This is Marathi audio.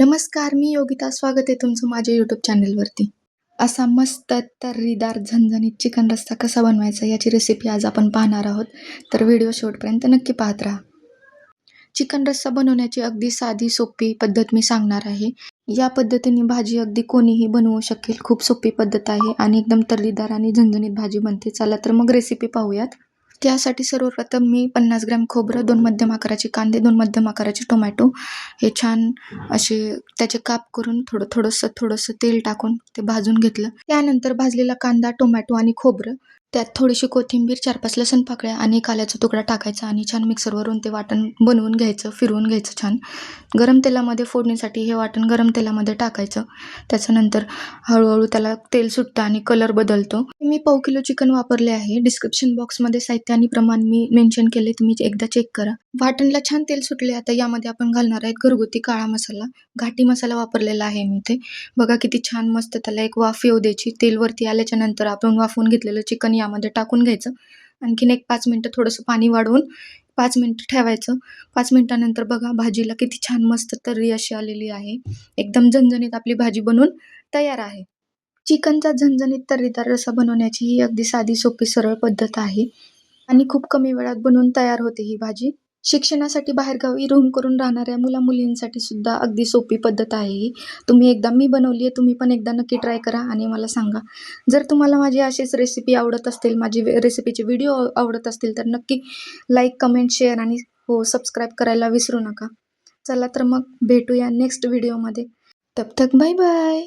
नमस्कार मी योगिता. स्वागत आहे तुमचं माझ्या यूट्यूब चॅनलवरती असा मस्त तर्रीदार झणझणीत चिकन रस्सा कसा बनवायचा याची रेसिपी आज आपण पाहणार आहोत. तर व्हिडिओ शेवटपर्यंत नक्की पाहत राहा. चिकन रस्सा बनवण्याची अगदी साधी सोपी पद्धत मी सांगणार आहे. या पद्धतीने भाजी अगदी कोणीही बनवू शकेल. खूप सोपी पद्धत आहे आणि एकदम तर्रीदार आणि झणझणीत भाजी बनते. चला तर मग रेसिपी पाहूयात. त्यासाठी सर्वप्रथम मी पन्नास ग्रॅम खोबरं दोन मध्यम आकाराचे कांदे दोन मध्यम आकाराचे टोमॅटो हे छान असे त्याचे काप करून थोडं थोडंसं थोडंसं तेल टाकून ते भाजून घेतलं. त्यानंतर भाजलेला कांदा टोमॅटो आणि खोबरं त्यात थोडीशी कोथिंबीर चार पाच लसण पाकळ्या आणि काल्याचा तुकडा टाकायचा आणि छान मिक्सरवरून ते वाटण बनवून घ्यायचं फिरवून घ्यायचं छान. गरम तेलामध्ये फोडणीसाठी हे वाटण गरम तेलामध्ये टाकायचं. त्याच्यानंतर हळूहळू त्याला तेल सुटतं आणि कलर बदलतो. मी पाव किलो चिकन वापरले आहे. डिस्क्रिप्शन बॉक्समध्ये साहित्य आणि प्रमाण मी मेन्शन केले तुम्ही एकदा चेक करा. वाटणला छान तेल सुटले. आता यामध्ये आपण घालणार आहेत घरगुती काळा मसाला. घाटी मसाला वापरलेला आहे मी इथे. बघा किती छान मस्त त्याला एक वाफ येऊ द्यायची. तेलवरती आल्याच्यानंतर आपण वाफवून घेतलेलं चिकन यामध्ये टाकून घ्यायचं. आणखीन एक पाच मिनटं थोडंसं पाणी वाढवून पाच मिनटं ठेवायचं. पाच मिनटानंतर बघा भाजीला किती छान मस्त तर्री अशी आलेली आहे. एकदम झणझणीत आपली भाजी बनवून तयार आहे. चिकनचा झणझणीत तर्रीदार रसा बनवण्याची ही अगदी साधी सोपी सरळ पद्धत आहे. आणि खूप कमी वेळात बनवून तयार होते ही भाजी. शिक्षणासाठी बाहेरगावी रूम करून राहणाऱ्या मुला मुलींसाठी सुद्धा अगदी सोपी पद्धत आहे ही. तुम्ही एकदा मी बनवली आहे तुम्ही पण एकदा नक्की ट्राय करा आणि मला सांगा. जर तुम्हाला माझी अशीच रेसिपी आवडत असतील माझी रेसिपीचे व्हिडिओ आवडत असतील तर नक्की लाईक कमेंट शेअर आणि हो सबस्क्राईब करायला विसरू नका. चला तर मग भेटूया नेक्स्ट व्हिडिओमध्ये तब तक बाय बाय